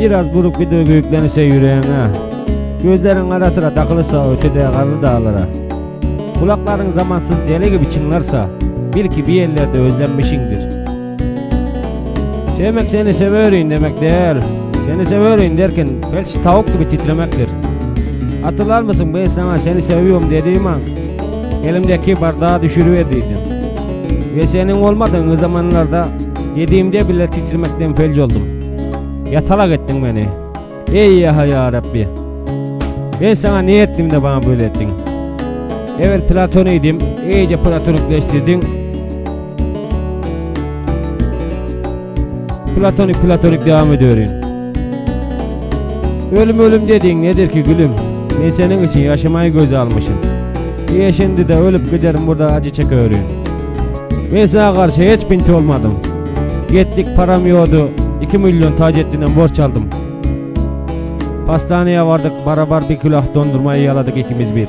Biraz buruk bir duygu yüklenirse yüreğine. Gözlerin ara sıra takılırsa ötede karlı dağlara. Kulakların zamansız deli gibi çınlarsa bil ki bir yerlerde özlenmişindir. Sevmek seni severim demek değil. Seni severim derken felç tavuk gibi titremektir. Hatırlar mısın ben sana seni seviyorum dediğim an elimdeki bardağı düşürüverdiydim. Ve senin olmadığın zamanlarda yediğimde bile titremekten felç oldum. Yatalak ettin beni. Ey ya ya Rabbi. Ben sana ne ettim de bana böyle ettin? Evvel Platon'uydum, iyice platonikleştirdin. Platonik platonik devam ediyorsun. Ölüm ölüm dediğin nedir ki gülüm? Ben senin için yaşamayı göze almışım. Niye şimdi de ölüp giderim burada acı çekiyorum. Ben sana karşı hiç pinti olmadım. Gittik param yoktu. 2 milyon Taceddin'den borç aldım. Pastaneye vardık barabar bir külah dondurmayı yaladık ikimiz bir.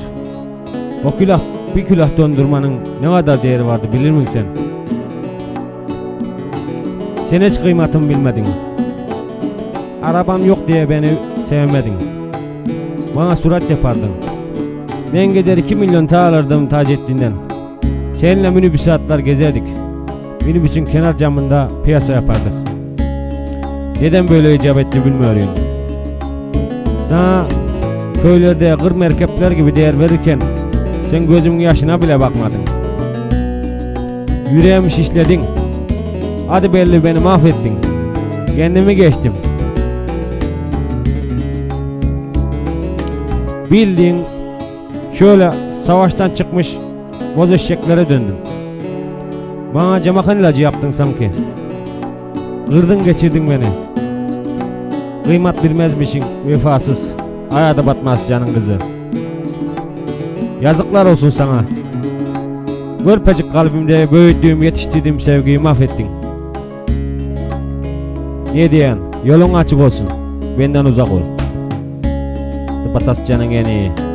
O külah bir külah dondurmanın ne kadar değeri vardı bilir misin sen? Sen hiç kıymatını bilmedin. Arabam yok diye beni sevmedin. Bana surat yapardın. Ben gider 2 milyon ta alırdım Taceddin'den. Seninle minibüse atlar gezerdik. Minibüsün kenar camında piyasa yapardık. Neden böyle icap etti bilmiyorum. Sana köylerde kır merkepler gibi değer verirken sen gözümün yaşına bile bakmadın. Yüreğimi şişledin. Hadi belli beni mahvettin. Kendimi geçtim. Bildiğin şöyle savaştan çıkmış boz eşeklere döndüm. Bana camakan ilacı yaptın sanki. Kırdın geçirdin beni. Kıymat bilmezmişin vefasız. Aya da batmaz canın kızı. Yazıklar olsun sana. Görpecik kalbimde büyüttüğüm yetiştirdiğim sevgiyi mahvettin. Ne diyen? Yolun açık olsun. Benden uzak ol. Tıpatas canın en iyi.